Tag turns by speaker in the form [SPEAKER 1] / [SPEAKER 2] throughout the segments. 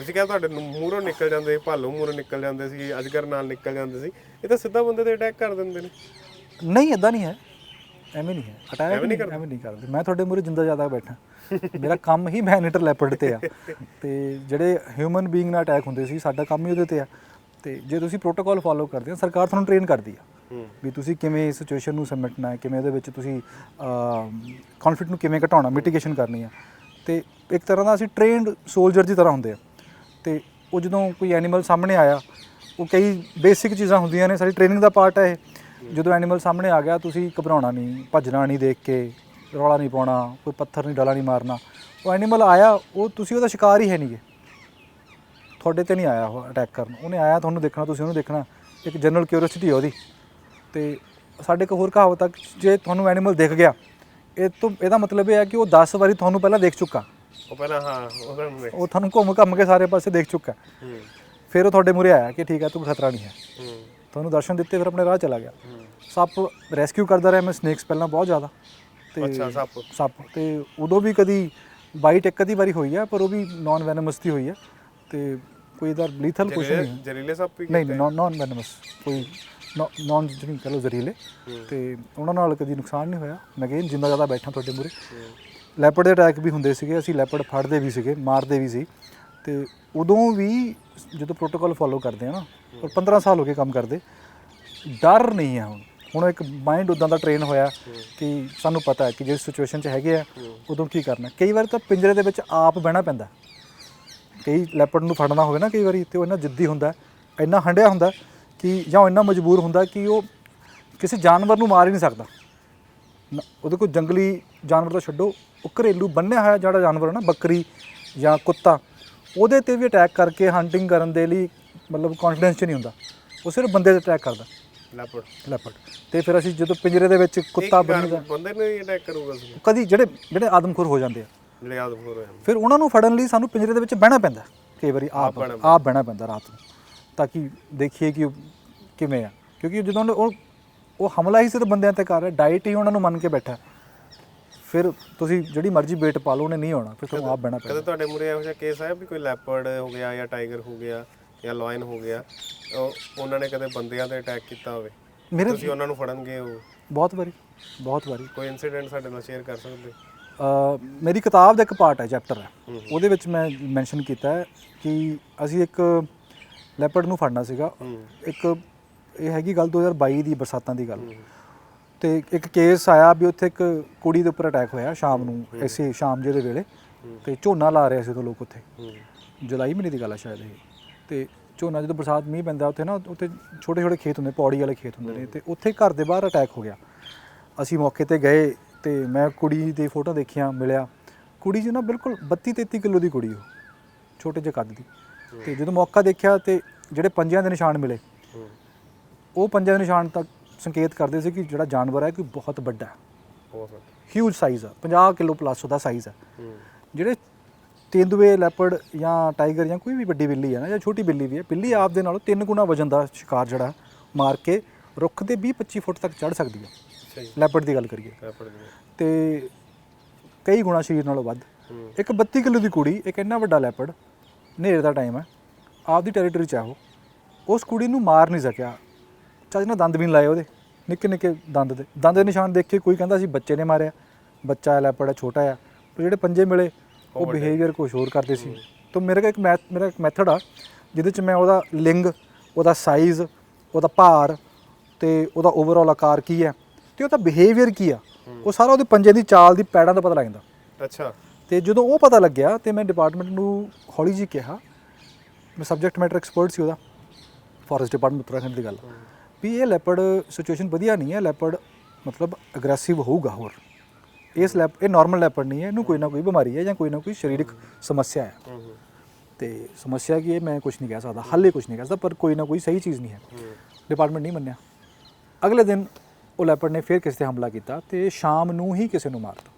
[SPEAKER 1] ਤੁਸੀਂ ਕਿਹਾ ਤੁਹਾਡੇ ਮੂਹਰੋਂ ਨਿਕਲ ਜਾਂਦੇ ਸੀ ਭਾਲੂ ਮੂਹਰੋਂ ਨਿਕਲ ਜਾਂਦੇ ਸੀ ਅਜਗਰ ਨਾਲ ਨਿਕਲ ਜਾਂਦੇ ਸੀ। ਇਹ ਤਾਂ ਸਿੱਧਾ ਬੰਦੇ ਤੇ ਅਟੈਕ ਕਰ ਦਿੰਦੇ ਨੇ।
[SPEAKER 2] ਨਹੀਂ ਇਦਾਂ ਨਹੀਂ ਹੈ। ਐਵੇਂ ਨਹੀਂ ਹੈ। ਅਟੈਕ ਨਹੀਂ ਐਵੇਂ ਨਹੀਂ ਕਰਦੇ। ਮੈਂ ਤੁਹਾਡੇ ਮੂਹਰੇ ਜਿੰਦਾ ਜ਼ਿਆਦਾ ਬੈਠਾ। ਮੇਰਾ ਕੰਮ ਹੀ ਮੈਨੀਟਰ ਲੈਪਰਡ ਤੇ ਆ। ਤੇ ਜਿਹੜੇ ਹਿਊਮਨ ਬੀਇੰਗ ਨਾਲ ਅਟੈਕ ਹੁੰਦੇ ਸੀ ਸਾਡਾ ਕੰਮ ਹੀ ਉਹਦੇ ਤੇ ਆ। ਤੇ ਜੇ ਤੁਸੀਂ ਪ੍ਰੋਟੋਕਾਲ ਫਾਲੋ ਕਰਦੇ ਹੋ ਸਰਕਾਰ ਤੁਹਾਨੂੰ ਟ੍ਰੇਨ ਕਰਦੀ ਆ। ਵੀ ਤੁਸੀਂ ਕਿਵੇਂ ਇਸ ਸਿਚੁਏਸ਼ਨ ਨੂੰ ਸਮਟਣਾ ਹੈ ਕਿਵੇਂ ਉਹਦੇ ਵਿੱਚ ਤੁਸੀਂ ਕਨਫਲਿਕਟ ਨੂੰ ਕਿਵੇਂ ਘਟਾਉਣਾ ਮਿਟੀਗੇਸ਼ਨ ਕਰਨੀ ਆ। ਤੇ ਇੱਕ ਤਰ੍ਹਾਂ ਦਾ ਅਸੀਂ ਟ੍ਰੇਨਡ ਸੋਲਜਰ ਦੀ ਤਰ੍ਹਾਂ ਹੁੰਦੇ ਆ। ਤੇ ਉਹ ਜਦੋਂ ਕੋਈ ਐਨੀਮਲ ਸਾਹਮਣੇ ਆਇਆ, ਉਹ ਕਈ ਬੇਸਿਕ ਚੀਜ਼ਾਂ ਹੁੰਦੀਆਂ ਨੇ, ਸਾਡੀ ਟ੍ਰੇਨਿੰਗ ਦਾ ਪਾਰਟ ਹੈ ਇਹ। ਜਦੋਂ ਐਨੀਮਲ ਸਾਹਮਣੇ ਆ ਗਿਆ, ਤੁਸੀਂ ਘਬਰਾਉਣਾ ਨਹੀਂ, ਭੱਜਣਾ ਨਹੀਂ ਦੇਖ ਕੇ, ਰੌਲਾ ਨਹੀਂ ਪਾਉਣਾ, ਕੋਈ ਪੱਥਰ ਨਹੀਂ, ਡਾਲਾ ਨਹੀਂ ਮਾਰਨਾ। ਉਹ ਐਨੀਮਲ ਆਇਆ, ਉਹ ਤੁਸੀਂ ਉਹਦਾ ਸ਼ਿਕਾਰ ਹੀ ਹੈ ਨਹੀਂਗੇ। ਤੁਹਾਡੇ ਤੇ ਨਹੀਂ ਆਇਆ ਉਹ ਅਟੈਕ ਕਰਨ। ਉਹਨੇ ਆਇਆ, ਤੁਹਾਨੂੰ ਦੇਖਣਾ, ਤੁਸੀਂ ਉਹਨੂੰ ਦੇਖਣਾ। ਇੱਕ ਜਨਰਲ ਕਿਉਰਿਓਸਿਟੀ ਹੈ ਉਹਦੀ। ਤੇ ਸਾਡੇ ਇੱਕ ਹੋਰ ਕਹਾਵਤ ਤੱਕ ਜੇ ਤੁਹਾਨੂੰ ਐਨੀਮਲ ਦਿਖ ਗਿਆ, ਇਹ ਤੋਂ, ਇਹਦਾ ਮਤਲਬ ਇਹ ਹੈ ਕਿ ਉਹ 10 ਵਾਰੀ ਤੁਹਾਨੂੰ ਪਹਿਲਾਂ ਦੇਖ ਚੁੱਕਾ।
[SPEAKER 1] ਉਹ ਪਹਿਲਾਂ ਹਾਂ ਉਹਨਾਂ ਨੇ
[SPEAKER 2] ਉਹ ਤੁਹਾਨੂੰ ਘੁੰਮ ਘੰਮ ਕੇ ਸਾਰੇ ਪਾਸੇ ਦੇਖ ਚੁੱਕਾ।
[SPEAKER 1] ਹੂੰ।
[SPEAKER 2] ਫਿਰ ਉਹ ਤੁਹਾਡੇ ਮੂਹਰੇ ਆਇਆ ਕਿ ਠੀਕ ਹੈ ਤੂੰ ਖਤਰਾ ਨਹੀਂ ਹੈ।
[SPEAKER 1] ਹੂੰ।
[SPEAKER 2] ਤੁਹਾਨੂੰ ਦਰਸ਼ਨ ਦਿੱਤੇ ਫਿਰ ਆਪਣੇ ਰਾਹ ਚਲਾ ਗਿਆ।
[SPEAKER 1] ਹੂੰ।
[SPEAKER 2] ਸੱਪ ਰੈਸਕਿਊ ਕਰਦਾ ਰਿਹਾ ਮੈਂ ਸਨੇਕਸ ਪਹਿਲਾਂ ਬਹੁਤ ਜ਼ਿਆਦਾ। ਤੇ
[SPEAKER 1] ਅੱਛਾ ਸੱਪ।
[SPEAKER 2] ਸੱਪ। ਤੇ ਉਦੋਂ ਵੀ ਕਦੀ ਬਾਈਟ ਇੱਕ ਅੱਧੀ ਵਾਰੀ ਹੋਈ ਹੈ ਪਰ ਉਹ ਵੀ ਨਾਨ ਵੈਨਮਸ ਦੀ ਹੋਈ ਹੈ ਤੇ ਕੋਈ ਇਧਰ ਲੀਥਲ ਕੁਝ ਨਹੀਂ ਹੈ।
[SPEAKER 1] ਜ਼ਹਿਰੀਲੇ- ਜ਼ਹਿਰੀਲੇ ਸੱਪ ਵੀ
[SPEAKER 2] ਨਹੀਂ ਨਹੀਂ ਨਾਨ ਵੈਨਮਸ ਕੋਈ ਨਾਨ ਜਿਹਨੂੰ ਕਹ ਲਓ ਜ਼ਰੀਲੇ ਤੇ ਉਹਨਾਂ ਨਾਲ ਕਦੀ ਨੁਕਸਾਨ ਨਹੀਂ ਹੋਇਆ। ਮੈਂ ਅਗੇਨ ਜਿੰਦਾ ਜ਼ਿਆਦਾ ਬੈਠਾ ਤੁਹਾਡੇ ਮੂਰੇ ਲੈਪੜ ਦੇ ਅਟੈਕ ਵੀ ਹੁੰਦੇ ਸੀਗੇ, ਅਸੀਂ ਲੈਪੜ ਫੜਦੇ ਵੀ ਸੀਗੇ, ਮਾਰਦੇ ਵੀ ਸੀ। ਤੇ ਉਦੋਂ ਵੀ ਜਦੋਂ ਪ੍ਰੋਟੋਕਾਲ ਫੋਲੋ ਕਰਦੇ ਆ ਨਾ ਔਰ 15 ਸਾਲ ਹੋ ਗਏ ਕੰਮ ਕਰਦੇ। ਡਰ ਨਹੀਂ ਹੈ ਹੁਣ। ਹੁਣ ਇੱਕ ਮਾਈਂਡ ਉਦਾਂ ਦਾ ਟ੍ਰੇਨ ਹੋਇਆ ਕਿ ਸਾਨੂੰ ਪਤਾ ਹੈ ਕਿ ਜਿਸ ਸਿਚੁਏਸ਼ਨ 'ਚ ਹੈਗੇ ਆ, ਉਦੋਂ ਕੀ ਕਰਨਾ। ਕਈ ਵਾਰ ਤਾਂ ਪਿੰਜਰੇ ਦੇ ਵਿੱਚ ਆਪ ਬਹਿਣਾ ਪੈਂਦਾ। ਕਈ ਲੈਪਰਡ ਨੂੰ ਫੜਨਾ ਹੋਵੇ ਨਾ ਕਈ ਵਾਰੀ, ਤੇ ਉਹ ਇੰਨਾ ਜਿੱਦੀ ਹੁੰਦਾ, ਇੰਨਾ ਹੰਡਿਆ ਹੁੰਦਾ ਕਿ ਜਾਂ ਇੰਨਾ ਮਜਬੂਰ ਹੁੰਦਾ ਕਿ ਉਹ ਕਿਸੇ ਜਾਨਵਰ ਨੂੰ ਮਾਰ ਹੀ ਨਹੀਂ ਸਕਦਾ। ਨਾ- ਉਹਦੇ ਕੋਲ ਜੰਗਲੀ ਜਾਨਵਰ ਤਾਂ ਛੱਡੋ ਉਹ ਘਰੇਲੂ ਬੰਨਿਆ ਹੋਇਆ ਜਿਹੜਾ ਜਾਨਵਰ ਹੈ ਨਾ ਬੱਕਰੀ ਜਾਂ ਕੁੱਤਾ ਉਹਦੇ ਤੇ ਵੀ ਅਟੈਕ ਕਰਕੇ ਹੰਟਿੰਗ ਕਰਨ ਦੇ ਲਈ ਮਤਲਬ ਕੌਨਫੀਡੈਂਸ ਚ ਨਹੀਂ ਹੁੰਦਾ। ਉਹ ਸਿਰਫ ਬੰਦੇ ਤੇ ਅਟੈਕ ਕਰਦਾ।
[SPEAKER 1] ਲੈਪਰਡ
[SPEAKER 2] ਲੈਪਰਡ ਤੇ ਫਿਰ ਅਸੀਂ ਜਦੋਂ ਪਿੰਜਰੇ ਦੇ ਵਿੱਚ ਕੁੱਤਾ ਬੰਨਦਾ
[SPEAKER 1] ਬੰਦੇ ਨੂੰ ਹੀ ਅਟੈਕ ਕਰੂਗਾ ਸੀ।
[SPEAKER 2] ਕਦੀ ਜਿਹੜੇ ਜਿਹੜੇ ਆਦਮਖੋਰ ਹੋ ਜਾਂਦੇ ਆ।
[SPEAKER 1] ਜਿਹੜੇ ਆਦਮ ਹੋ ਰਹੇ ਹਨ
[SPEAKER 2] ਫਿਰ ਉਹਨਾਂ ਨੂੰ ਫੜਨ ਲਈ ਸਾਨੂੰ ਪਿੰਜਰੇ ਦੇ ਵਿੱਚ ਬਹਿਣਾ ਪੈਂਦਾ। ਕਈ ਵਾਰੀ ਆਪ ਆਪ ਬਹਿਣਾ ਪੈਂਦਾ ਰਾਤ ਨੂੰ। ਤਾਂ ਕਿ ਦੇਖੀਏ ਕਿ ਉਹ ਕਿਵੇਂ ਆ। ਕਿਉਂਕਿ ਜਦੋਂ ਉਹਨੇ- ਉਹ ਉਹ ਹਮਲਾ ਹੀ ਸਿਰਫ ਬੰਦਿਆਂ ਤੇ ਕਰ ਰਿਹਾ ਡਾਈਟ ਹੀ ਉਹਨਾਂ ਨੂੰ ਮੰਨ ਕੇ ਬੈਠਾ। ਫਿਰ ਤੁਸੀਂ ਜਿਹੜੀ ਮਰਜ਼ੀ ਵੇਟ ਪਾ ਲਓ ਉਹਨੇ ਨਹੀਂ ਆਉਣਾ ਫਿਰ ਤੁਹਾਨੂੰ ਆਪ ਬਹਿਣਾ
[SPEAKER 1] ਕਦੇ ਤੁਹਾਡੇ ਮੂਰੇ ਇਹੋ ਜਿਹਾ ਕੇਸ ਆਇਆ ਵੀ ਕੋਈ ਲੈਪਰਡ ਹੋ ਗਿਆ ਜਾਂ ਟਾਈਗਰ ਹੋ ਗਿਆ ਜਾਂ ਲਾਇਨ ਹੋ ਗਿਆ? ਉਹ ਉਹਨਾਂ ਨੇ ਕਦੇ ਬੰਦਿਆਂ ਤੇ ਅਟੈਕ ਕੀਤਾ ਹੋਵੇ?
[SPEAKER 2] ਮੇਰੇ
[SPEAKER 1] ਤੁਸੀਂ ਉਹਨਾਂ ਨੂੰ ਫੜਨ ਗਏ ਹੋ
[SPEAKER 2] ਬਹੁਤ ਵਾਰੀ ਬਹੁਤ ਵਾਰੀ।
[SPEAKER 1] ਕੋਈ ਇਨਸੀਡੈਂਟ ਸਾਡੇ ਨਾਲ ਸ਼ੇਅਰ ਕਰ ਸਕਦੇ?
[SPEAKER 2] ਅ, ਮੇਰੀ ਕਿਤਾਬ ਦਾ ਇੱਕ ਪਾਰਟ ਹੈ ਚੈਪਟਰ ਹੈ। ਉਹਦੇ ਵਿੱਚ ਮੈਂ ਮੈਂਸ਼ਨ ਕੀਤਾ ਹੈ ਕਿ ਅਸੀਂ ਇੱਕ ਲੈਪਰਡ ਨੂੰ ਫੜਨਾ ਸੀਗਾ। ਇੱਕ ਇਹ ਹੈਗੀ ਗੱਲ 2022 ਦੀ ਬਰਸਾਤਾਂ ਦੀ ਗੱਲ। ਤੇ ਇੱਕ ਕੇਸ ਆਇਆ ਵੀ ਉੱਥੇ ਇੱਕ ਕੁੜੀ ਦੇ ਉੱਪਰ ਅਟੈਕ ਹੋਇਆ ਸ਼ਾਮ ਨੂੰ ਐਸੇ ਸ਼ਾਮ ਜਿਹੇ ਦੇ ਵੇਲੇ। ਤੇ ਝੋਨਾ ਲਾ ਰਹੇ ਸੀ ਉਹ ਲੋਕ ਉੱਥੇ। ਜੁਲਾਈ ਮਹੀਨੇ ਦੀ ਗੱਲ ਆ ਸ਼ਾਇਦ ਇਹ। ਤੇ ਝੋਨਾ ਜਦੋਂ ਬਰਸਾਤ ਮੀਂਹ ਪੈਂਦਾ ਉੱਥੇ ਨਾ ਉੱਥੇ ਛੋਟੇ ਛੋਟੇ ਖੇਤ ਹੁੰਦੇ ਪੌੜੀ ਵਾਲੇ ਖੇਤ ਹੁੰਦੇ ਨੇ। ਤੇ ਉੱਥੇ ਘਰ ਦੇ ਬਾਹਰ ਅਟੈਕ ਹੋ ਗਿਆ। ਅਸੀਂ ਮੌਕੇ ਤੇ ਗਏ ਤੇ ਮੈਂ ਕੁੜੀ ਦੀ ਫੋਟੋ ਦੇਖੀਆਂ ਮਿਲਿਆ। ਕੁੜੀ ਜੀ ਨਾ ਬਿਲਕੁਲ 32 33 ਕਿਲੋ ਦੀ ਕੁੜੀ ਉਹ ਛੋਟੇ ਜਿਹੇ ਕੱਦ ਦੀ। ਤੇ ਜਦੋਂ ਮੌਕਾ ਦੇਖਿਆ ਤੇ ਜਿਹੜੇ ਪੰਜਿਆਂ ਦੇ ਨਿਸ਼ਾਨ ਮਿਲੇ ਉਹ ਪੰਜਿਆਂ ਦੇ ਨਿਸ਼ਾਨ ਤੱਕ ਸੰਕੇਤ ਕਰਦੇ ਸੀ ਕਿ ਜਿਹੜਾ ਜਾਨਵਰ ਹੈ ਕੋਈ ਬਹੁਤ ਵੱਡਾ ਹੈ।
[SPEAKER 1] ਬਹੁਤ।
[SPEAKER 2] ਹਿਊਜ ਸਾਈਜ਼ ਆ 50 ਕਿਲੋ ਪਲੱਸ ਉਹਦਾ ਸਾਈਜ਼ ਹੈ।
[SPEAKER 1] ਹੂੰ।
[SPEAKER 2] ਜਿਹੜੇ ਤੇਂਦੂਏ ਲੈਪਰਡ ਜਾਂ ਟਾਈਗਰ ਜਾਂ ਕੋਈ ਵੀ ਵੱਡੀ ਬਿੱਲੀ ਹੈ ਨਾ ਜਾਂ ਛੋਟੀ ਬਿੱਲੀ ਵੀ ਹੈ ਬਿੱਲੀ ਆਪ ਦੇ ਨਾਲੋਂ ਤਿੰਨ ਗੁਣਾ ਵਜਨ ਦਾ ਸ਼ਿਕਾਰ ਜਿਹੜਾ ਮਾਰ ਕੇ ਰੁੱਖ ਤੇ 20 25 ਫੁੱਟ ਤੱਕ ਚੜ ਸਕਦੀ ਹੈ। ਲੈਪਰਡ ਦੀ ਗੱਲ ਕਰੀਏ।
[SPEAKER 1] ਦੀ
[SPEAKER 2] ਤੇ ਕਈ ਗੁਣਾ ਸਰੀਰ ਨਾਲੋਂ ਵੱਧ।
[SPEAKER 1] ਹੂੰ।
[SPEAKER 2] ਇੱਕ 32 ਕਿਲੋ ਦੀ ਕੁੜੀ ਇੱਕ ਇੰਨਾ ਵੱਡਾ ਲੈਪਰਡ ਹਨੇਰੇ ਦਾ ਟਾਈਮ ਹੈ। ਆਪਦੀ ਟੈਰੀਟਰੀ ਚ ਉਹ। ਉਸ ਕੁੜੀ ਨੂੰ ਮਾਰ ਨਹੀਂ ਸਕਿਆ। ਚੱਜ ਨਾਲ ਦੰਦ ਵੀ ਨਹੀਂ ਲਾਏ ਉਹਦੇ ਨਿੱਕੇ ਨਿੱਕੇ ਦੰਦ ਦੇ। ਦੰਦ ਦੇ ਨਿਸ਼ਾਨ ਦੇਖ ਕੇ ਕੋਈ ਕਹਿੰਦਾ ਸੀ ਬੱਚੇ ਨੇ ਮਾਰਿਆ ਬੱਚਾ ਹੈ ਹੈ ਛੋਟਾ ਆ ਪਰ ਜਿਹੜੇ ਪੰਜੇ ਮਿਲੇ ਉਹ ਬਿਹੇਵੀਅਰ ਕੁਛ ਹੋਰ ਕਰਦੇ ਸੀ। ਤਾਂ ਮੇਰਾ ਇੱਕ ਮੈਥ ਮੇਰਾ ਇੱਕ ਮੈਥਡ ਆ ਜਿਹਦੇ ਚ ਮੈਂ ਉਹਦਾ ਲਿੰਗ ਉਹਦਾ ਸਾਈਜ਼ ਉਹਦਾ ਭਾਰ ਤੇ ਉਹਦਾ ਓਵਰਆਲ ਆਕਾਰ ਕੀ ਹੈ ਤੇ ਉਹਦਾ ਬਿਹੇਵੀਅਰ ਕੀ ਆ ਉਹ ਸਾਰਾ ਉਹਦੇ ਪੰਜੇ ਦੀ ਚਾਲ ਦੀ ਪੈੜਾਂ ਦਾ ਪਤਾ ਲੱਗ ਜਾਂਦਾ।
[SPEAKER 1] ਅੱਛਾ।
[SPEAKER 2] ਤੇ ਜਦੋਂ ਉਹ ਪਤਾ ਲੱਗਿਆ ਤੇ ਮੈਂ ਡਿਪਾਰਟਮੈਂਟ ਨੂੰ ਹੌਲੀ ਜੀ ਕਿਹਾ ਮੈਂ ਸਬਜੈਕਟ ਮੈਟਰ ਐਕਸਪਰਟ ਸੀ ਉਹਦਾ ਫੋਰੈਸਟ ਡਿਪਾਰਟਮੈਂਟ ਉੱਤਰਾਖੰਡ ਦੀ ਗੱਲ। ਵੀ ਇਹ ਲੈਪਰਡ ਸਿਚੁਏਸ਼ਨ ਵਧੀਆ ਨਹੀਂ ਹੈ ਲੈਪਰਡ ਮਤਲਬ ਅਗਰੈਸਿਵ ਹੋਊਗਾ ਹੋਰ। ਇਸ ਲੈਪ ਇਹ ਨਾਰਮਲ ਲੈਪਰਡ ਨਹੀਂ ਹੈ ਇਹਨੂੰ ਕੋਈ ਨਾ ਕੋਈ ਬਿਮਾਰੀ ਹੈ ਜਾਂ ਕੋਈ ਨਾ ਕੋਈ ਸਰੀਰਕ ਸਮੱਸਿਆ ਹੈ। ਤੇ ਸਮੱਸਿਆ ਕੀ ਹੈ ਮੈਂ ਕੁਝ ਨਹੀਂ ਕਹਿ ਸਕਦਾ ਹਾਲੇ ਕੁਝ ਨਹੀਂ ਕਹਿ ਸਕਦਾ ਪਰ ਕੋਈ ਨਾ ਕੋਈ ਸਹੀ ਚੀਜ਼ ਨਹੀਂ ਹੈ। ਡਿਪਾਰਟਮੈਂਟ ਨਹੀਂ ਮੰਨਿਆ। ਅਗਲੇ ਦਿਨ ਉਹ ਲੈਪਰਡ ਨੇ ਫਿਰ ਕਿਸੇ ਤੇ ਹਮਲਾ ਕੀਤਾ ਤੇ ਸ਼ਾਮ ਨੂੰ ਹੀ ਕਿਸੇ ਨੂੰ ਮਾਰਤਾ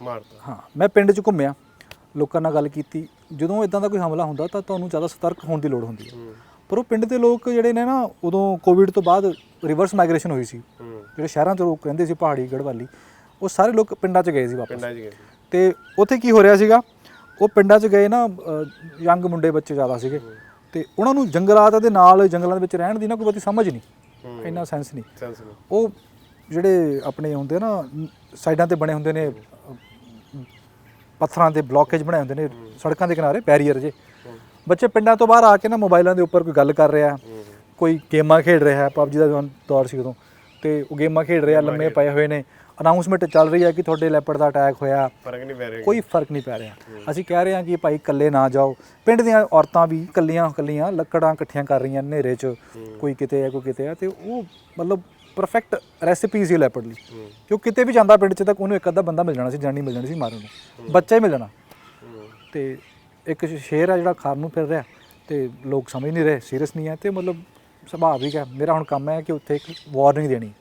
[SPEAKER 1] ਮਾਰਤਾ।
[SPEAKER 2] ਹਾਂ ਮੈਂ ਪਿੰਡ 'ਚ ਘੁੰਮਿਆ ਲੋਕਾਂ ਨਾਲ ਗੱਲ ਕੀਤੀ। ਜਦੋਂ ਇਦਾਂ ਦਾ ਕੋਈ ਹਮਲਾ ਹੁੰਦਾ ਤਾਂ ਤੁਹਾਨੂੰ ਜ਼ਿਆਦਾ ਸਤਰਕ ਹੋਣ ਦੀ ਲੋੜ ਹੁੰਦੀ ਹੂੰ। ਪਰ ਉਹ ਪਿੰਡ ਦੇ ਲੋਕ ਜਿਹੜੇ ਨੇ ਨਾ ਉਦੋਂ ਕੋਵਿਡ ਤੋਂ ਬਾਅਦ ਰਿਵਰਸ ਮਾਈਗ੍ਰੇਸ਼ਨ ਹੋਈ ਸੀ। ਜਿਹੜੇ ਸ਼ਹਿਰਾਂ 'ਚ ਲੋਕ ਰਹਿੰਦੇ ਸੀ ਪਹਾੜੀ ਗੜਵਾਲੀ ਉਹ ਸਾਰੇ ਲੋਕ ਪਿੰਡਾਂ 'ਚ ਗਏ ਸੀ ਵਾਪਸ।
[SPEAKER 1] ਪਿੰਡਾਂ 'ਚ ਗਏ।
[SPEAKER 2] ਤੇ ਉੱਥੇ ਕੀ ਹੋ ਰਿਹਾ ਸੀਗਾ? ਉਹ ਪਿੰਡਾਂ 'ਚ ਗਏ ਨਾ ਯੰਗ ਮੁੰਡੇ ਬੱਚੇ ਜ਼ਿਆਦਾ ਸੀਗੇ। ਤੇ ਉਹਨਾਂ ਨੂੰ ਜੰਗਲਾਤ ਦੇ ਨਾਲ ਜੰਗਲਾਂ ਦੇ ਵਿੱਚ ਰਹਿਣ ਦੀ ਨਾ ਕੋਈ ਬਹੁਤੀ ਸਮਝ ਨਹੀਂ। ਇੰਨਾ ਸੈਂਸ ਨਹੀਂ। ਉਹ ਜਿਹੜੇ ਆਪਣੇ ਹੁੰਦੇ ਨਾ ਸਾਈਡਾਂ ਤੇ ਬਣੇ ਹੁੰਦੇ ਨੇ ਪੱਥਰਾਂ ਦੇ ਬਲੌਕੇਜ ਬਣਾਏ ਹੁੰਦੇ ਨੇ ਸੜਕਾਂ ਦੇ ਕਿਨਾਰੇ ਬੈਰੀਅਰ ਜੇ। ਬੱਚੇ ਪਿੰਡਾਂ ਤੋਂ ਬਾਹਰ ਆ ਕੇ ਨਾ ਮੋਬਾਈਲਾਂ ਦੇ ਉੱਪਰ ਕੋਈ ਗੱਲ ਕਰ ਰਿਹਾ ਕੋਈ ਗੇਮਾਂ ਖੇਡ ਰਿਹਾ ਪਬਜੀ ਦਾ ਦੌਰ- ਸੀ ਉਦੋਂ ਤੇ ਉਹ ਗੇਮਾਂ ਖੇਡ ਰਿਹਾ ਲੰਮੇ ਪਏ ਹੋਏ ਨੇ ਅਨਾਉਂਸਮੈਂਟ ਚੱਲ ਰਹੀ ਹੈ ਕਿ ਤੁਹਾਡੇ ਲੈਪੜ ਦਾ ਅਟੈਕ ਹੋਇਆ।
[SPEAKER 1] ਫ਼ਰਕ ਨਹੀਂ ਪੈ ਰਿਹਾ
[SPEAKER 2] ਕੋਈ ਫ਼ਰਕ ਨਹੀਂ ਪੈ ਰਿਹਾ। ਅਸੀਂ ਕਹਿ ਰਹੇ ਹਾਂ ਕਿ ਭਾਈ ਇਕੱਲੇ ਨਾ ਜਾਓ। ਪਿੰਡ ਦੀਆਂ ਔਰਤਾਂ ਵੀ ਇਕੱਲੀਆਂ ਇਕੱਲੀਆਂ ਲੱਕੜਾਂ ਇਕੱਠੀਆਂ ਕਰ ਰਹੀਆਂ ਹਨੇਰੇ 'ਚ। ਕੋਈ ਕਿਤੇ ਹੈ ਕੋਈ ਕਿਤੇ ਹੈ ਤੇ ਉਹ ਮਤਲਬ ਪਰਫੈਕਟ ਰੈਸਿਪੀ ਸੀ ਲੈਪਰਡ ਲਈ। ਕਿਉਂ ਕਿਤੇ ਵੀ ਜਾਂਦਾ ਪਿੰਡ 'ਚ ਤਾਂ ਉਹਨੂੰ ਇੱਕ ਅੱਧਾ ਬੰਦਾ ਮਿਲ ਜਾਣਾ ਸੀ ਜਾਨੀ ਮਿਲ ਜਾਣੀ ਸੀ ਮਾਰਨ ਨੂੰ। ਬੱਚਾ ਹੀ ਮਿਲ ਜਾਣਾ। ਤੇ ਇੱਕ ਸ਼ੇਰ ਆ ਜਿਹੜਾ ਖਾਣ ਨੂੰ ਫਿਰ ਰਿਹਾ ਤੇ ਲੋਕ ਸਮਝ ਨਹੀਂ ਰਹੇ ਸੀਰੀਅਸ ਨਹੀਂ ਹੈ ਤੇ ਮਤਲਬ ਸੁਭਾਵਿਕ ਹੈ। ਮੇਰਾ ਹੁਣ ਕੰਮ ਹੈ ਕਿ ਉੱਥੇ ਇੱਕ ਵਾਰਨਿੰਗ ਦੇਣੀ।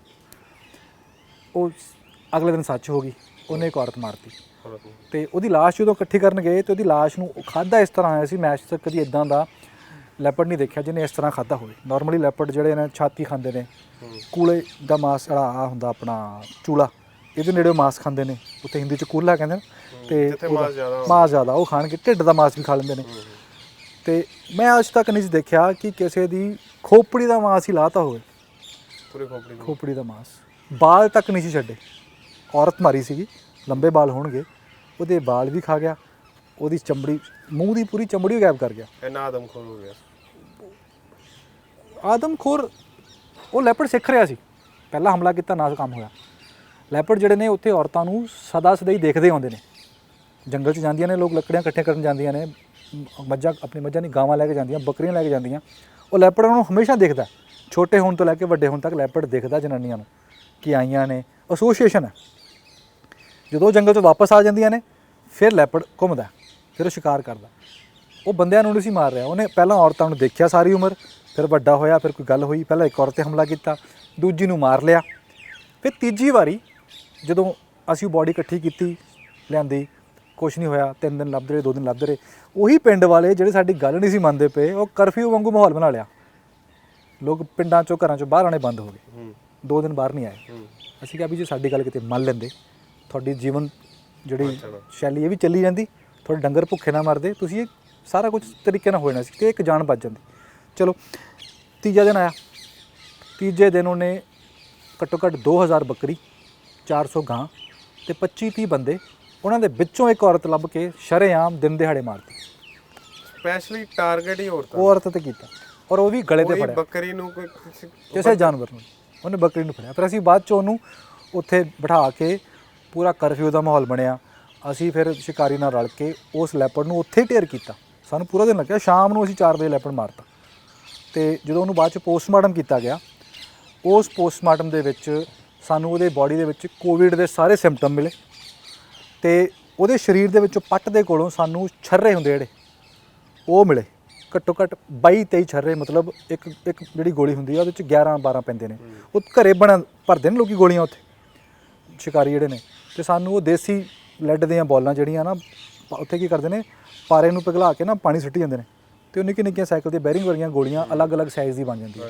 [SPEAKER 2] ਉਹ ਅਗਲੇ ਦਿਨ ਸੱਚ ਹੋ ਗਈ, ਉਹਨੇ ਇੱਕ ਔਰਤ ਮਾਰਤੀ।
[SPEAKER 1] ਫ਼ਰਕ
[SPEAKER 2] ਤੇ ਉਹਦੀ ਲਾਸ਼ ਜਦੋਂ ਇਕੱਠੀ ਕਰਨ ਗਏ ਤੇ ਉਹਦੀ ਲਾਸ਼ ਨੂੰ ਉਹ ਖਾਦਾ ਇਸ ਤਰ੍ਹਾਂ ਆਇਆ ਸੀ ਮੈਚ ਤੱਕ ਕਦੀ ਇਦਾਂ ਦਾ ਲੈਪਰਡ ਨਹੀਂ ਦੇਖਿਆ ਜਿਹਨੇ ਇਸ ਤਰ੍ਹਾਂ ਖਾਦਾ ਹੋਵੇ। ਨਾਰਮਲੀ ਲੈਪਰਡ ਜਿਹੜੇ ਨੇ ਛਾਤੀ ਖਾਂਦੇ ਨੇ, ਕੂਲੇ ਦਾ ਮਾਸ ਜਿਹੜਾ ਆ ਹੁੰਦਾ ਆਪਣਾ ਚੂਲਾ, ਇਹਦੇ ਨੇੜੇ ਮਾਸ ਖਾਂਦੇ ਨੇ, ਉੱਥੇ ਹਿੰਦੀ ਚ ਕੂਲਾ ਕਹਿੰਦੇ ਨੇ। ਤੇ
[SPEAKER 1] ਜਿੱਥੇ
[SPEAKER 2] ਉਹਦਾ-
[SPEAKER 1] ਮਾਸ ਜ਼ਿਆਦਾ।
[SPEAKER 2] ਮਾਸ ਜ਼ਿਆਦਾ ਉਹ ਖਾਣਗੇ ਢਿੱਡ ਦਾ ਮਾਸ ਵੀ ਖਾ ਲੈਂਦੇ ਨੇ। ਤੇ ਮੈਂ ਅੱਜ ਤੱਕ ਨਹੀਂ ਦੇਖਿਆ ਕਿ ਕਿਸੇ ਦੀ ਖੋਪੜੀ ਦਾ ਮਾਸ ਹੀ ਲਾਤਾ ਹੋਵੇ।
[SPEAKER 1] ਪੂਰੀ ਖੋਪੜੀ ਨੂੰ।
[SPEAKER 2] ਖੋਪੜੀ ਦਾ ਮਾਸ। ਬਾਲ ਤੱਕ ਨਹੀਂ ਸੀ ਛੱਡੇ। ਔਰਤ ਮਾਰੀ ਸੀਗੀ ਲੰਬੇ ਬਾਲ ਹੋਣਗੇ ਉਹਦੇ ਬਾਲ ਵੀ ਖਾ ਗਿਆ ਉਹਦੀ ਚਮੜੀ ਮੂੰਹ ਦੀ ਪੂਰੀ ਚਮੜੀ ਗਾਇਬ ਕਰ ਗਿਆ।
[SPEAKER 1] ਇੰਨਾ ਆਦਮਖੋਰ ਹੋ ਗਿਆ
[SPEAKER 2] ਆਦਮਖੋਰ ਉਹ ਲੈਪਰਡ ਸਿੱਖ ਰਿਹਾ ਸੀ। ਪਹਿਲਾ ਹਮਲਾ ਕੀਤਾ ਨਾ ਕੰਮ ਹੋਇਆ। ਲੈਪਰਡ ਜਿਹੜੇ ਨੇ ਉੱਥੇ ਔਰਤਾਂ ਨੂੰ ਸਦਾ ਸਦਾ ਹੀ ਦੇਖਦੇ ਆਉਂਦੇ ਨੇ। ਜੰਗਲ 'ਚ ਜਾਂਦੀਆਂ ਨੇ, ਲੋਕ ਲੱਕੜੀਆਂ ਇਕੱਠੀਆਂ ਕਰਨ ਜਾਂਦੀਆਂ ਨੇ, ਮੱਝਾਂ ਆਪਣੀ ਮੱਝਾਂ ਦੀ ਗਾਵਾਂ ਲੈ ਕੇ ਜਾਂਦੀਆਂ, ਬੱਕਰੀਆਂ ਲੈ ਕੇ ਜਾਂਦੀਆਂ। ਉਹ ਲੈਪੜ ਉਹਨਾਂ ਨੂੰ ਹਮੇਸ਼ਾ ਦੇਖਦਾ ਛੋਟੇ ਹੋਣ ਤੋਂ ਲੈ ਕੇ ਵੱਡੇ ਹੋਣ ਤੱਕ ਲੈਪੜ ਦੇਖਦਾ ਜਨਾਨੀਆਂ ਨੂੰ ਕਿ ਆਈਆਂ ਨੇ। ਐਸੋਸੀਏਸ਼ਨ ਹੈ। ਜਦੋਂ ਉਹ ਜੰਗਲ ਤੋਂ ਵਾਪਸ ਆ ਜਾਂਦੀਆਂ ਨੇ, ਫਿਰ ਲੈਪੜ ਘੁੰਮਦਾ ਫਿਰ ਉਹ ਸ਼ਿਕਾਰ ਕਰਦਾ ਉਹ ਬੰਦਿਆਂ ਨੂੰ ਨਹੀਂ ਸੀ ਮਾਰ ਰਿਹਾ। ਉਹਨੇ ਪਹਿਲਾਂ ਔਰਤਾਂ ਨੂੰ ਦੇਖਿਆ ਸਾਰੀ ਉਮਰ, ਫਿਰ ਵੱਡਾ ਹੋਇਆ, ਫਿਰ ਕੋਈ ਗੱਲ ਹੋਈ, ਪਹਿਲਾਂ ਇੱਕ ਔਰਤ ਤੇ ਹਮਲਾ ਕੀਤਾ, ਦੂਜੀ ਨੂੰ ਮਾਰ ਲਿਆ। ਫਿਰ ਤੀਜੀ ਵਾਰੀ ਜਦੋਂ ਅਸੀਂ ਬੋਡੀ ਇਕੱਠੀ ਕੀਤੀ, ਲਿਆਂਦੀ ਕੁਝ ਨਹੀਂ ਹੋਇਆ ਤਿੰਨ ਦਿਨ ਲੱਭਦੇ ਰਹੇ ਦੋ ਦਿਨ ਲੱਭਦੇ ਰਹੇ। ਉਹੀ ਪਿੰਡ ਵਾਲੇ ਜਿਹੜੇ ਸਾਡੀ ਗੱਲ ਨਹੀਂ ਸੀ ਮੰਨਦੇ ਪਏ ਉਹ ਕਰਫਿਊ ਵਾਂਗੂ ਮਾਹੌਲ ਬਣਾ ਲਿਆ। ਲੋਕ ਪਿੰਡਾਂ ਚੋਂ ਘਰਾਂ ਚੋਂ ਬਾਹਰ ਆਣੇ ਬੰਦ ਹੋ ਗਏ। ਦੋ ਦਿਨ ਬਾਹਰ ਨਹੀਂ ਆਏ। ਅਸੀਂ ਕਿਹਾ ਵੀ ਜੇ ਸਾਡੀ ਗੱਲ ਕਿਤੇ ਮੰਨ ਲੈਂਦੇ ਤੁਹਾਡੀ ਜੀਵਨ ਜਿਹੜੀ। ਸ਼ੈਲੀ ਇਹ ਵੀ ਚੱਲੀ ਜਾਂਦੀ ਤੁਹਾਡੇ ਡੰਗਰ ਭੁੱਖੇ ਨਾ ਮਰਦੇ ਤੁਸੀਂ ਇਹ ਸਾਰਾ ਕੁਝ ਤਰੀਕੇ ਨਾਲ ਹੋ ਜਾਣਾ ਸੀ ਤੇ ਇੱਕ ਜਾਨ ਬਚ ਜਾਂਦੀ। ਚਲੋ ਤੀਜਾ ਦਿਨ ਆਇਆ। ਤੀਜੇ ਦਿਨ ਉਹਨੇ ਘੱਟੋ ਘੱਟ 2000 ਬੱਕਰੀ 400 ਗਾਂ ਤੇ 25 30 ਬੰਦੇ ਉਹਨਾਂ ਦੇ ਵਿੱਚੋਂ ਇੱਕ ਔਰਤ ਲੱਭ ਕੇ ਸ਼ਰੇਆਮ ਦਿਨ ਦਿਹਾੜੇ ਮਾਰਤੀ।
[SPEAKER 1] ਸਪੈਸ਼ਲੀ ਟਾਰਗੇਟ ਹੀ ਔਰਤਾਂ
[SPEAKER 2] ਉਹ ਔਰਤ ਤੇ ਕੀਤਾ। ਔਰ ਉਹ ਵੀ ਗਲੇ ਤੇ ਫੜਿਆ।
[SPEAKER 1] ਬੱਕਰੀ ਨੂੰ ਕੋਈ ਕਿਸੇ-
[SPEAKER 2] ਜਾਨਵਰ ਨੂੰ ਉਹਨੇ ਬੱਕਰੀ ਨੂੰ ਫੜਿਆ। ਫਿਰ ਅਸੀਂ ਬਾਅਦ ਚ ਉਹਨੂੰ ਉੱਥੇ ਬਿਠਾ ਕੇ ਪੂਰਾ ਕਰਫਿਊ ਦਾ ਮਾਹੌਲ ਬਣਿਆ। ਅਸੀਂ ਫਿਰ ਸ਼ਿਕਾਰੀ ਨਾਲ ਰਲ ਕੇ ਉਸ ਲੈਪਰਡ ਨੂੰ ਉੱਥੇ ਹੀ ਢੇਰ ਕੀਤਾ। ਸਾਨੂੰ ਪੂਰਾ ਦਿਨ ਲੱਗਿਆ। ਸ਼ਾਮ ਨੂੰ ਅਸੀਂ 4 ਵਜੇ ਲੈਪਰਡ ਮਾਰਤਾ। ਤੇ ਜਦੋਂ ਉਹਨੂੰ ਬਾਅਦ ਚ ਪੋਸਟਮਾਰਟਮ ਕੀਤਾ ਗਿਆ ਉਸ ਪੋਸਟਮਾਰਟਮ ਦੇ ਵਿੱਚ ਸਾਨੂੰ ਉਹਦੇ ਬਾਡੀ ਦੇ ਵਿੱਚ ਕੋਵਿਡ ਦੇ ਸਾਰੇ ਸਿੰਪਟਮ ਮਿਲੇ। ਤੇ ਉਹਦੇ ਸਰੀਰ ਦੇ ਵਿੱਚੋਂ ਪੱਟ ਦੇ ਕੋਲੋਂ ਸਾਨੂੰ ਛਰਰੇ ਹੁੰਦੇ ਜਿਹੜੇ ਉਹ ਮਿਲੇ। ਘੱਟੋ ਘੱਟ 22 23 ਛਰਰੇ ਮਤਲਬ ਇੱਕ ਇੱਕ ਜਿਹੜੀ ਗੋਲੀ ਹੁੰਦੀ ਆ ਉਹਦੇ ਵਿੱਚ 11 12 ਪੈਂਦੇ ਨੇ। ਉਹ ਘਰੇ ਬਣਾ ਭਰਦੇ ਨੇ ਲੋਕੀ ਗੋਲੀਆਂ ਉੱਥੇ ਸ਼ਿਕਾਰੀ ਜਿਹੜੇ ਨੇ। ਤੇ ਸਾਨੂੰ ਉਹ ਦੇਸੀ ਲੈਡ ਦੀਆਂ ਬੋਲਾਂ ਜਿਹੜੀਆਂ ਨਾ ਉੱਥੇ ਕੀ ਕਰਦੇ ਨੇ ਪਾਰੇ ਨੂੰ ਪਿਘਲਾ ਕੇ ਨਾ ਪਾਣੀ ਸੁੱਟੀ ਜਾਂਦੇ ਨੇ। ਤੇ ਉਹ ਨਿੱਕੀ ਨਿੱਕੀਆਂ ਸਾਈਕਲ ਦੇ ਬੈਰਿੰਗ ਵਰਗੀਆਂ ਗੋਲੀਆਂ ਅਲੱਗ-ਅਲੱਗ ਸਾਈਜ਼ ਦੀ ਬਣ ਜਾਂਦੀਆਂ।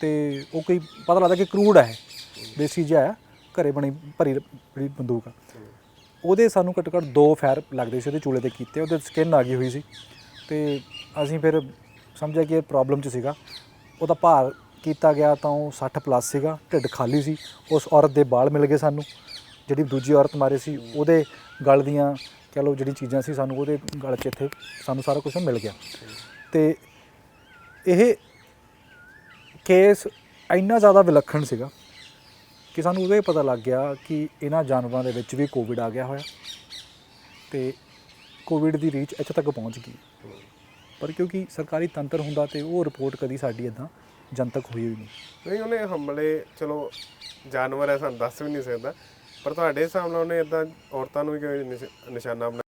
[SPEAKER 2] ਤੇ ਉਹ ਕੋਈ ਪਤਾ ਲੱਗਦਾ ਕਿ ਕਰੂਡ ਹੈ ਦੇਸੀ ਜਿਹਾ ਘਰੇ ਬਣੀ ਭਰੀ ਬੰਦੂਕ ਆ। ਉਹਦੇ ਸਾਨੂੰ ਘੱਟੋ ਘੱਟ ਦੋ ਫੈਰ ਲੱਗਦੇ ਸੀ ਉਹਦੇ ਚੂਲੇ ਤੇ ਕੀਤੇ, ਉਹਦੇ ਸਕਿਨ ਆ ਗਈ ਹੋਈ ਸੀ। ਤੇ ਅਸੀਂ ਫਿਰ ਸਮਝਿਆ ਕਿ ਇਹ ਪ੍ਰੋਬਲਮ ਚ ਸੀਗਾ। ਉਹਦਾ ਭਾਰ ਕੀਤਾ ਗਿਆ ਤਾਂ ਉਹ 60 ਪਲੱਸ ਸੀਗਾ, ਢਿੱਡ ਖਾਲੀ ਸੀ। ਉਸ ਔਰਤ ਦੇ ਵਾਲ ਮਿਲ ਗਏ ਸਾਨੂੰ। ਜਿਹੜੀ ਦੂਜੀ ਔਰਤ ਮਾਰੇ ਸੀ, ਉਹਦੇ ਗਲ ਦੀਆਂ ਕਹ ਲਓ ਜਿਹੜੀ ਚੀਜ਼ਾਂ ਸੀ ਸਾਨੂੰ ਉਹਦੇ ਗਲ 'ਚ ਇੱਥੇ ਸਾਨੂੰ ਸਾਰਾ ਕੁਝ ਮਿਲ ਗਿਆ। ਤੇ ਇਹ ਕੇਸ ਇੰਨਾ ਜ਼ਿਆਦਾ ਵਿਲੱਖਣ ਸੀਗਾ ਕਿ ਸਾਨੂੰ ਉਦੋਂ ਹੀ ਪਤਾ ਲੱਗ ਗਿਆ ਕਿ ਇਹਨਾਂ ਜਾਨਵਰਾਂ ਦੇ ਵਿੱਚ ਵੀ ਕੋਵਿਡ ਆ ਗਿਆ ਹੋਇਆ ਤੇ ਕੋਵਿਡ ਦੀ ਰੀਚ ਇੱਥੇ ਤੱਕ ਪਹੁੰਚ ਗਈ। ਪਰ ਕਿਉਂਕਿ ਸਰਕਾਰੀ ਤੰਤਰ ਹੁੰਦਾ ਤੇ ਉਹ ਰਿਪੋਰਟ ਕਦੀ ਸਾਡੀ ਇਦਾਂ ਜਨਤਕ ਹੋਈ ਹੋਈ ਨਹੀਂ।
[SPEAKER 1] ਨਹੀਂ, ਉਹਨੇ ਹਮਲੇ, ਚਲੋ, ਜਾਨਵਰ ਹੈ, ਸਾਨੂੰ ਦੱਸ ਵੀ ਨਹੀਂ ਸਕਦਾ, ਪਰ ਤੁਹਾਡੇ ਹਿਸਾਬ ਨਾਲ ਉਹਨੇ ਇਦਾਂ ਔਰਤਾਂ ਨੂੰ ਵੀ ਕਿਉਂ ਨਿਸ਼ਾਨਾ ਬਣਾ